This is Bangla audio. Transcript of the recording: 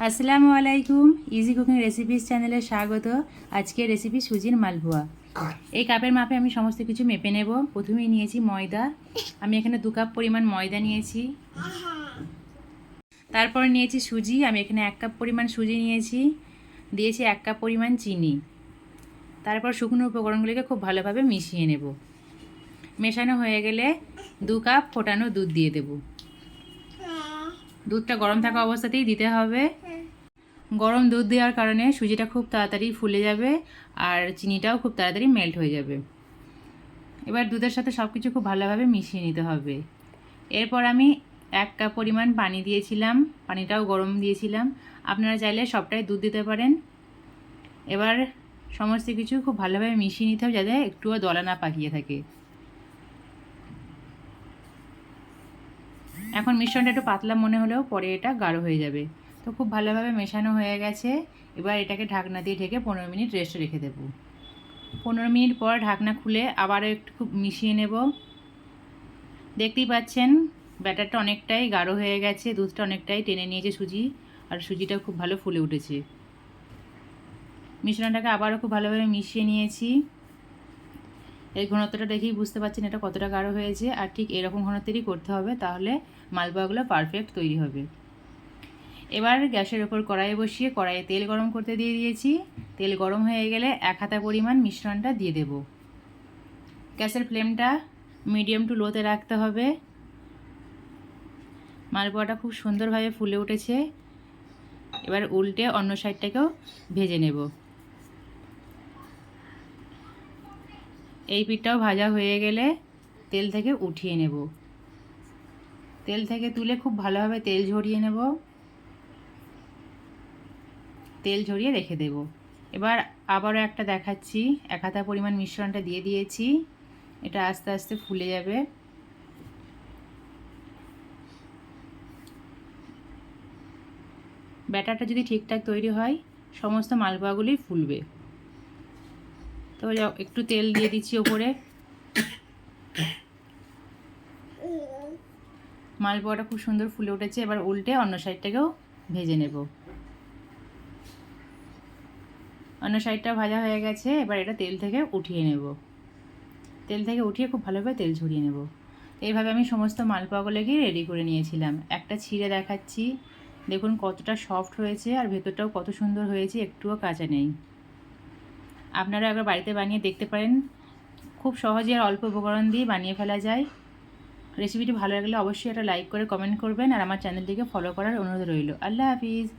আসসালামু আলাইকুম ইজি কুকিং রেসিপিস চ্যানেলে স্বাগত। আজকে রেসিপি সুজির মালপোয়া। এই কাপের মাপে আমি সমস্ত কিছু মেপে নেব। প্রথমেই নিয়েছি ময়দা। আমি এখানে দু কাপ পরিমাণ ময়দা নিয়েছি। তারপর নিয়েছি সুজি। আমি এখানে এক কাপ পরিমাণ সুজি নিয়েছি। দিয়েছি এক কাপ পরিমাণ চিনি। তারপর শুকনো উপকরণগুলিকে খুব ভালোভাবে মিশিয়ে নেব। মেশানো হয়ে গেলে দু কাপ ফোটানো দুধ দিয়ে দেবো। দুধটা গরম থাকা অবস্থাতেই দিতে হবে। গরম দুধ দেওয়ার কারণে সুজিটা খুব তাড়াতাড়ি ফুলে যাবে আর চিনিটাও খুব তাড়াতাড়ি মেল্ট হয়ে যাবে। এবার দুধের সাথে সব কিছু খুব ভালোভাবে মিশিয়ে নিতে হবে। এরপর আমি এক কাপ পরিমাণ পানি দিয়েছিলাম পানিটাও গরম দিয়েছিলাম। আপনারা চাইলে সবটাই দুধ দিতে পারেন। এবার সমস্ত কিছু খুব ভালোভাবে মিশিয়ে নিতে হবে যাতে একটুও দলা না পাকিয়ে থাকে। এখন মিশ্রণটা একটু পাতলা মনে হলেও পরে এটা গাঢ় হয়ে যাবে। তো খুব ভালোভাবে মেশানো হয়ে গেছে। এবার এটাকে ঢাকনা দিয়ে ঢেকে পনেরো মিনিট রেস্টে রেখে দেব। পনেরো মিনিট পর ঢাকনা খুলে আবারও একটু খুব মিশিয়ে নেব। দেখতেই পাচ্ছেন, ব্যাটারটা অনেকটাই গাঢ় হয়ে গেছে, দুধটা অনেকটাই টেনে নিয়েছে সুজি, আর সুজিটাও খুব ভালো ফুলে উঠেছে। মিশ্রণটাকে আবারও খুব ভালোভাবে মিশিয়ে নিয়েছি। এই ঘনত্বটা দেখেই বুঝতে পারছেন এটা কতটা গাঢ় হয়েছে। আর ঠিক এরকম ঘনত্বেরই করতে হবে, তাহলে মালপোয়াগুলো পারফেক্ট তৈরি হবে। এবার গ্যাসের ওপর কড়াইয়ে বসিয়ে কড়াইয়ে তেল গরম করতে দিয়ে দিয়েছি। তেল গরম হয়ে গেলে এক হাতা পরিমাণ মিশ্রণটা দিয়ে দেব। গ্যাসের ফ্লেমটা মিডিয়াম টু লোতে রাখতে হবে। মালপোয়াটা খুব সুন্দরভাবে ফুলে উঠেছে। এবার উল্টে অন্য সাইডটাকেও ভেজে নেব। এই পিঠটাও ভাজা হয়ে গেলে তেল থেকে উঠিয়ে নেব। তেল থেকে তুলে খুব ভালোভাবে তেল ঝরিয়ে নেব। তেল ঝরিয়ে রেখে দেব। এবার আবারও একটা দেখাচ্ছি। এক হাতা পরিমাণ মিশ্রণটা দিয়ে দিয়েছি। এটা আস্তে আস্তে ফুলে যাবে। ব্যাটারটা যদি ঠিকঠাক তৈরি হয়, সমস্ত মালপোয়াগুলি ফুলবে। তো একটু তেল দিয়ে দিচ্ছি ওপরে। মালপোয়াটা খুব সুন্দর ফুলে উঠেছে, এবার উল্টে অন্য সাইডটাকেও ভেজে নেব। অন্য সাইডটা ভাজা হয়ে গেছে, এবার এটা তেল থেকে উঠিয়ে নেব। তেল থেকে উঠিয়ে খুব ভালোভাবে তেল ঝরিয়ে নেব। এইভাবে আমি সমস্ত মালপোয়াগুলোকেই রেডি করে নিয়েছিলাম। একটা ছিঁড়ে দেখাচ্ছি। দেখুন কতটা সফট হয়েছে আর ভেতরটাও কত সুন্দর হয়েছে, একটুও কাঁচা নেই। আপনারা একবার বাড়িতে বানিয়ে দেখতে পারেন। খুব সহজে আর অল্প উপকরণ দিয়ে বানিয়ে ফেলা যায়। রেসিপিটি ভালো লাগলে অবশ্যই একটা লাইক করে কমেন্ট করবেন আর আমার চ্যানেলটিকে ফলো করার অনুরোধ রইল। আল্লাহ হাফিজ।